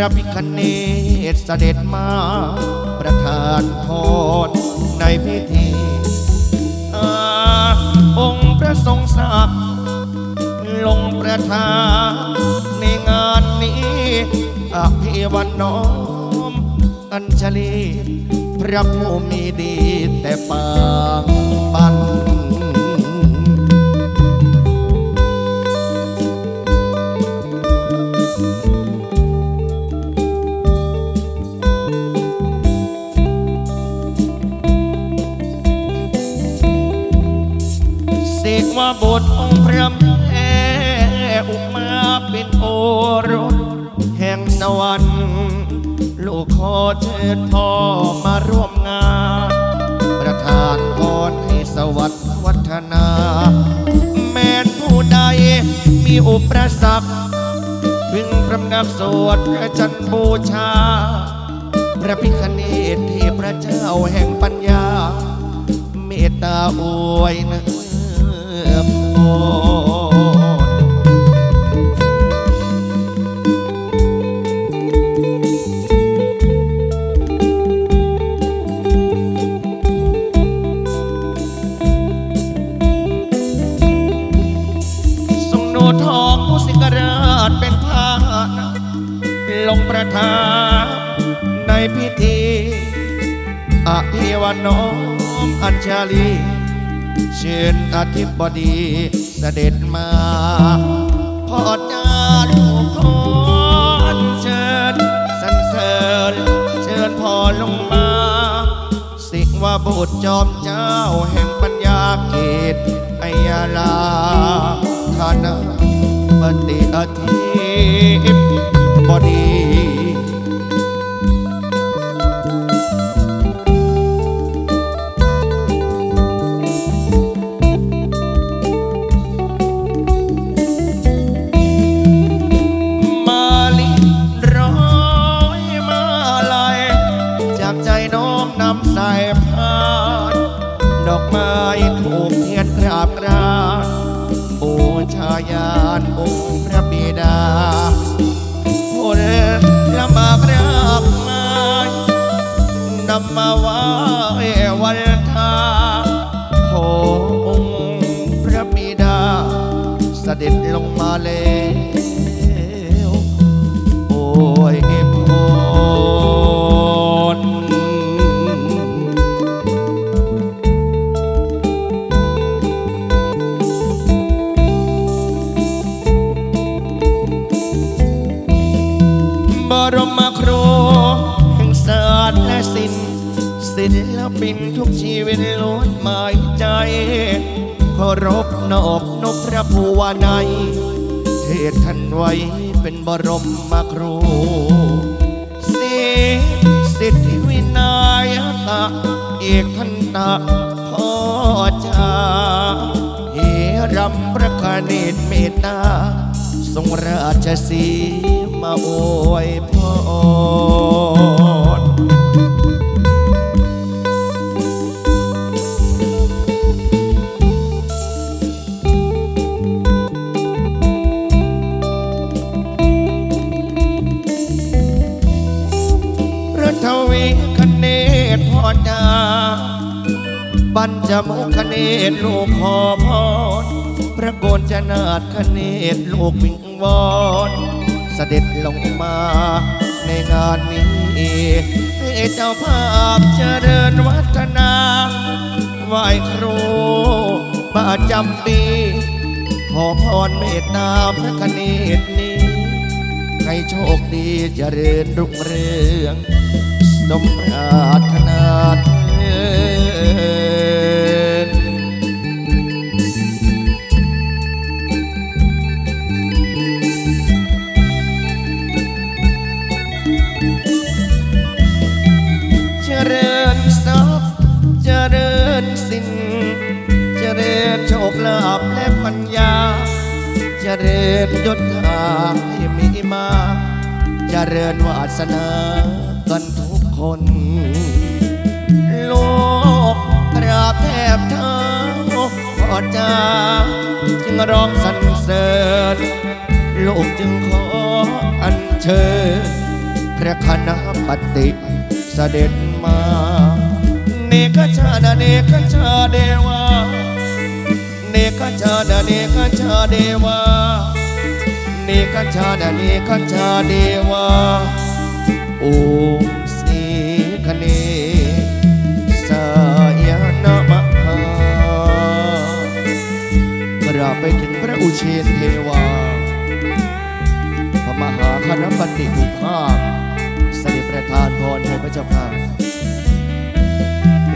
ระพิคเนศเสด็จมา ประทานพรในพิธีอาองค์พระทรงศักดิ์ลงประทานในงานนี้อภิวันน้อม อัญชลี พระผู้มีดีแต่ปาง ว่าบทองค์พระแม่อุมาเป็นโอรสแห่งสวรรค์ลูกขอเชิญพ่อมาร่วมงาน ประทานพรให้สวัสดิ์วัฒนา แม้นผู้ใดมีอุปสรรคพึงพรำนักสวดพระจันทร์บูชา พระพิคเนตเทพระเจ้าแห่งปัญญา เมตตาอวยนื้อพร ทรงโนทองมุสิกราชเป็นพาหนะลงประทานในพิธีอภิวันน้อมอัญชาลี เชิญอธิบดีเสด็จมาพอจาลูกขอเชิญสรรเสริญเชิญพอลงมา สิงว่าบุตรจอมเจ้าแห่งปัญญาเกตไอยาลาธานาปฏิอาทิ ราบกรานบูชายานองค์พระบิดาผู้เดินละมากราบมานำมาไว้วันทาขอองค์พระบิดา เสด็จลงมาเลย วนัยเทศท่านไว้เป็นบรมมาครูสิสิทธิวินัยตะ เอกทันตะพ่อจาเฮรำพระคเนตเมตตาทรงราชสีมาโอยพร ปัญจมุคเนตลูกขอพรพระโกนจะนาดคเนตลูกวิงวอนเสด็จลงมาในงานนี้ให้เจ้าภาพเจริญวัฒนาไหว้ครูประจำปีขอพรเมตตาพระคเนตนี้ ให้โชคดีเจริญรุ่งเรืองสมปรารถนาเถิด ริญทรัพย์เจริญสินเจริญโชคลาภและปัญญา เจริญยศถาให้มีมาเจริญวาสนากันทุกคนโลกกราบแทบเท้าพ่อจ้าจึงร้องสรรเสริญโลกจึงขออัญเชิญพระคณะปฏิเสด็จ มาเนกชาดาเนกชาเดวาเนกชาดาเนกชาเดวาเนกชาดาเนกชาเดวาโอมสีคเนสายนะมหากราบไปถึงพระอุเชนเทวาพระมหาคณะบัณฑิทุภาคเสด็จประทานพรให้พระเจ้าค่ะ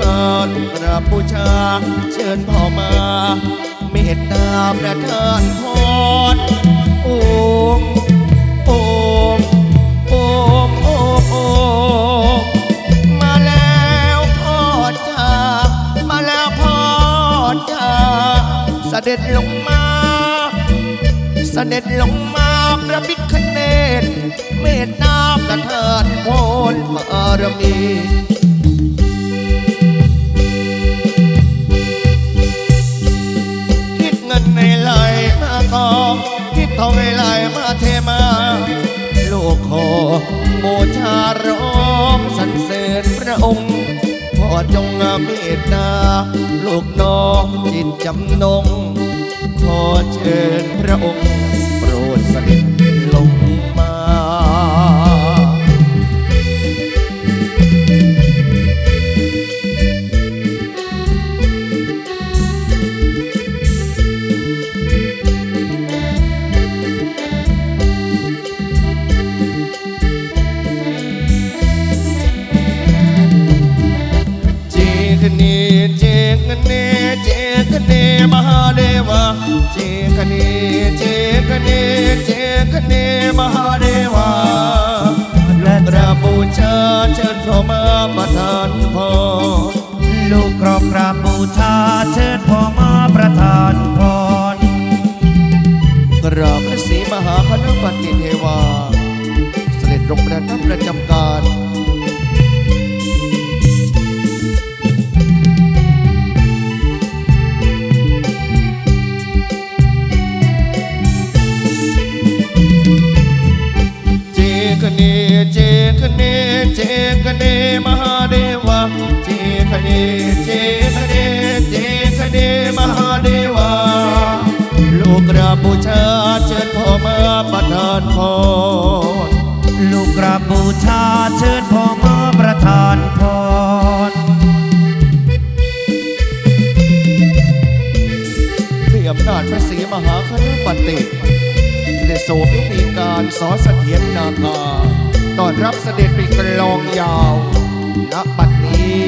กราบบูชา เชิญพ่อมา เมตตาประทานพรโอมโอมโอมโอมโอมมาแล้วพ่อจ้ามาแล้วพ่อจ้าเสด็จลงมาเสด็จลงมาพระบิคเนตเมตตาประทานพรบารมี มา ลูกขอบูชาร้องสรรเสริญพระองค์พ่อจงเมตตา ลูกน้องจิตจำนง ขอเชิญพระองค์ เจคเนเจคเนเจคเนมหาเดวะและกราบบูชาเชิญพรมาประทานพรลูกกรอบราบบูชาเชิญพ่อมาประทานพรกราบพระศรีมหาคณะปฏิเทวา เสด็จลงประทับประจำการ กราบบูชาเชิญพ่อมาประทานพรด้วยอำนาจพระศรีมหาคณปฏิเสด็จโสพิธีการสอเสถียรนาคาตอนรับเสด็จปีกลองยาวณบัดนี้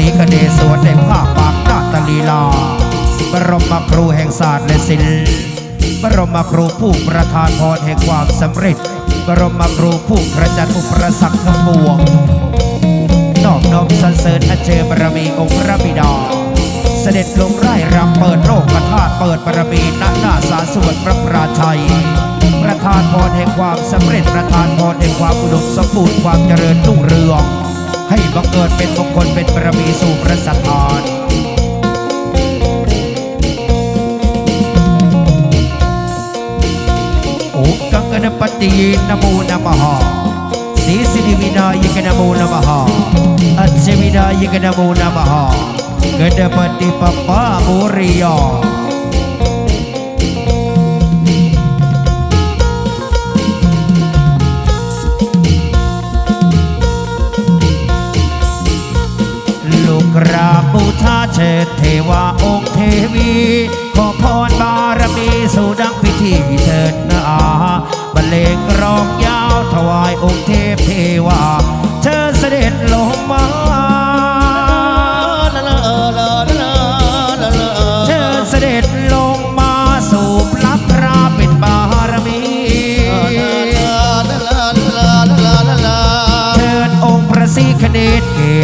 องค์พระศรีกเนศวรในภาปากนาตลีลา บรมครูแห่งศาสตร์และศิลป์บรมครูผู้ประทานพรแห่งความสำเร็จ บรมครูผู้กระจัดอุปสรรคทั้งปวงนอบน้อมสรรเสริญอัญเชิญบารมีองค์พระบิดา เสด็จลงไร่รำเปิดโลกกธาตุเปิดบารมีณหน้าสารสวดพระพราชัย ประทานพรแห่งความสำเร็จประทานพรแห่งความอุดมสมบูรณ์ความเจริญรุ่งเรือง ให้บังเกิดเป็นมงคลเป็นบารมีสู่พระสัทธานโอ้กังกนปฏินโมนมหาสีสิริวินายกนโมนมหาอัจฉวินายกนโมนมหากนปฏิปปาบุริยา กราบบูชาเชิดเทวาองค์เทวี ขอพรบารมีสู่ดังพิธีเถิดนาบรรเลงร้องยาวถวายองค์เทพเทวา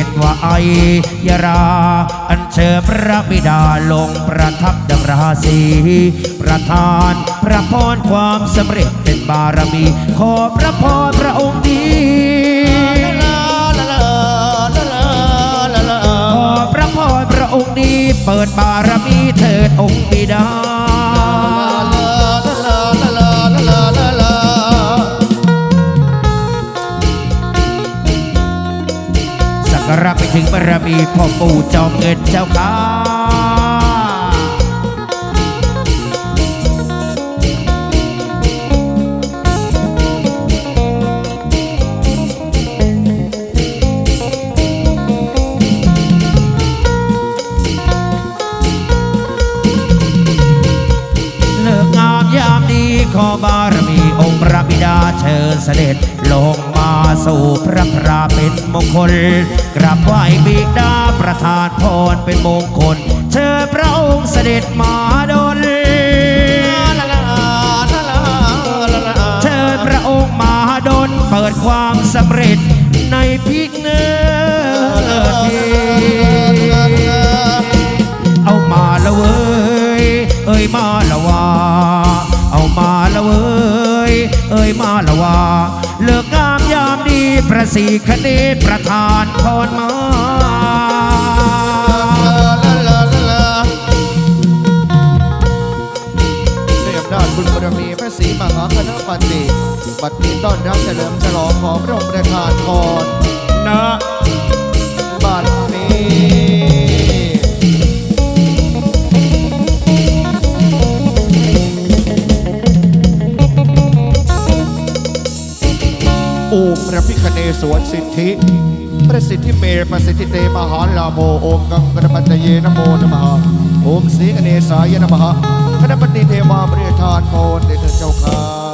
ตว่าไอยรา อัญเชิญพระบิดาลงประทับดังราศีประทานพระพรความสำเร็จเป็นบารมี ขอพระพรพระองค์ดีขอพระพรพระองค์ดีเปิดบารมีเถิดองค์บิดา ถึงบารมีพ่อปู่จอมเงินเจ้าค่ะเลิกงามยามดีขอบารมีองค์พระบิดาเชิญเสด็จลงมาสู่ ระพราเป็นมงคล กราบไหว้บิดาประทานพรเป็นมงคล เชิญพระองค์เสด็จมาดลเชิญพระองค์มาดลเปิดความสำเร็จในพิกเนทีเอามาละเว้ย เอ้ยมาละว่าเอามาละเว้ย เอ้ยมาละว่าเลิก ระสีคเนประธานพรมาบุญบารมีพระศรีมหาคณะปฏิบัตินี้ต้อนรับเฉลิมฉลองของพระองค์ประธานพรนะ โอมพระพิคเนศวรสิทธิ ประสิทธิเมประสิทธิเตมหาลาโมโอมกังกระปัตเยนะโมนมหาโอมสีกเนสายนะมหาคณะปฏิเทวาบริธานโมนเดชเจ้าค่ะ